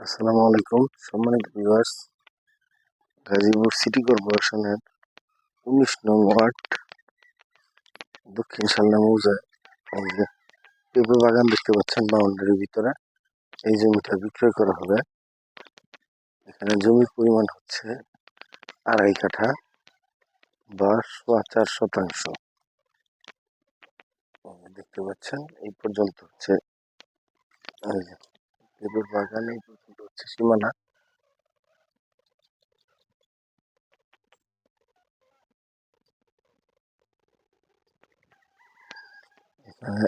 আসসালামু আলাইকুম। সম্মানিত ভিউয়ার্স গাজীপুর সিটি কর্পোরেশনের উনিশ নং ওয়ার্ড, দক্ষিণ শালনা মৌজায় এই পেঁপে বাগান দেখতে পাচ্ছেন বাউন্ডারির ভিতরে। এই জমিটা বিক্রয় করা হবে। এখানে জমির পরিমাণ হচ্ছে আড়াই কাঠা বা সোয়া চার শতাংশ। দেখতে পাচ্ছেন, এই পর্যন্ত হচ্ছে। পেঁপের বাগান, এই হচ্ছে সীমানা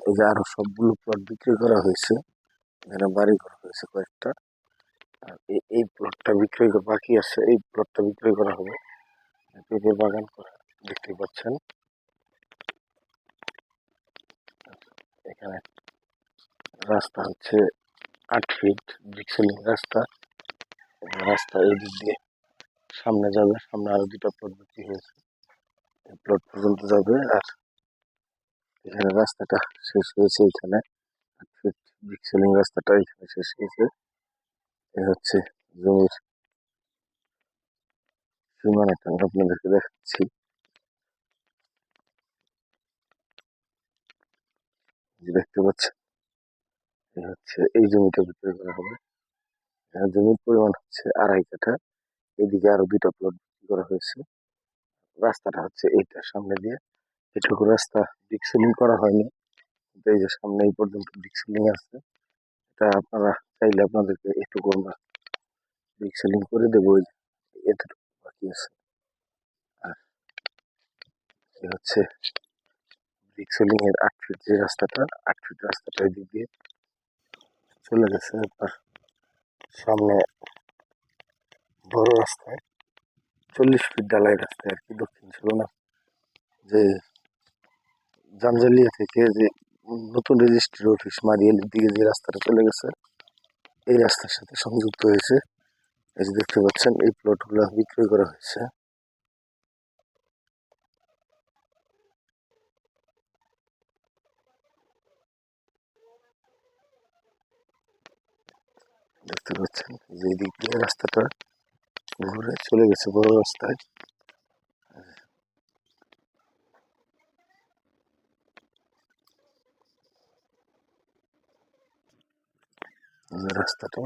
এই যে আরও সবগুলো প্লট বিক্রি করা হয়েছে, এখানে বাড়ি করা হয়েছে কয়েকটা। আর এই- প্লটটা বিক্রয় বাকি আছে, এই প্লটটা বিক্রয় করা হবে। পেঁপের বাগান করা, দেখতে পাচ্ছেন? এখানে রাস্তা হচ্ছে আট ফিট ব্রিক্সেলিং রাস্তা। রাস্তা এই দিক দিয়ে সামনে যাবে, সামনে আরও দুটা প্লট বিক্রি হয়েছে। প্লট পর্যন্ত যাবে আর এখানে রাস্তাটা শেষ হয়েছে এখানে। আট ফিট ব্রিক্সেলিং রাস্তাটা এখানে শেষ হয়েছে। এ হচ্ছে জমির সীমানাটা, আমি আপনাদেরকে দেখাচ্ছি। দেখতে পাচ্ছেন? হচ্ছে এই জমিটা বিক্রয় করা হবে। এখানে জমির পরিমাণ হচ্ছে আড়াই কাঠা। এদিকে আরও দুইটা প্লট বিক্রি করা হয়েছে। রাস্তাটা হচ্ছে এইটা সামনে দিয়ে। এটুকু রাস্তা ডিক্সেলিং করা হয়নি। কিন্তু এই যে সামনে এই পর্যন্ত ডিক্সেলিং আছে, এটা আপনারা চাইলে আপনাদেরকে এটুকু আমরা ডিক্সেলিং করে দেবো। এতটুকু বাকি আছে। আর হচ্ছে ডিক্সেলিং এর আট ফিট যে রাস্তাটা, আট ফিট রাস্তাটা এদিক দিয়ে চলে গেছে আপনার সামনে বড় রাস্তায়, চল্লিশ ফিট ডালাই রাস্তায় আর কি দক্ষিণ ছিল না যে জামজালিয়া থেকে যে নতুন রেজিস্ট্রি অফিস মারিয়ালির দিকে যে রাস্তাটা চলে গেছে, এই রাস্তার সাথে সংযুক্ত হয়েছে। এই যে দেখতে পাচ্ছেন, এই প্লটগুলো বিক্রয় করা হয়েছে। দেখতে পাচ্ছেন যে দিক দিয়ে রাস্তাটা ঘুরে চলে গেছে, বড় রাস্তায়। রাস্তাটা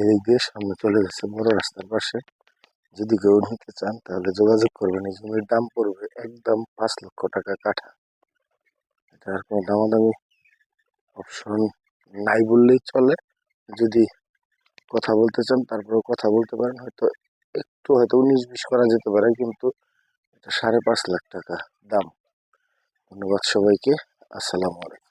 এদিক দিয়ে সামনে চলে গেছে, বড় রাস্তার পাশে। যদি কেউ নিতে চান, তাহলে যোগাযোগ করবেন, এই জমির দাম পড়বে একদম পাঁচ লক্ষ টাকা কাঠা। এটা আর কোনো দামাদামি অপশন নাই বললেই চলে। যদি কথা বলতে চান, তারপরেও কথা বলতে পারেন। হয়তো একটু হয়তো উনিশ বিশ করা যেতে পারে, কিন্তু এটা সাড়ে পাঁচ লাখ টাকা দাম। ধন্যবাদ সবাইকে। আসসালামু আলাইকুম।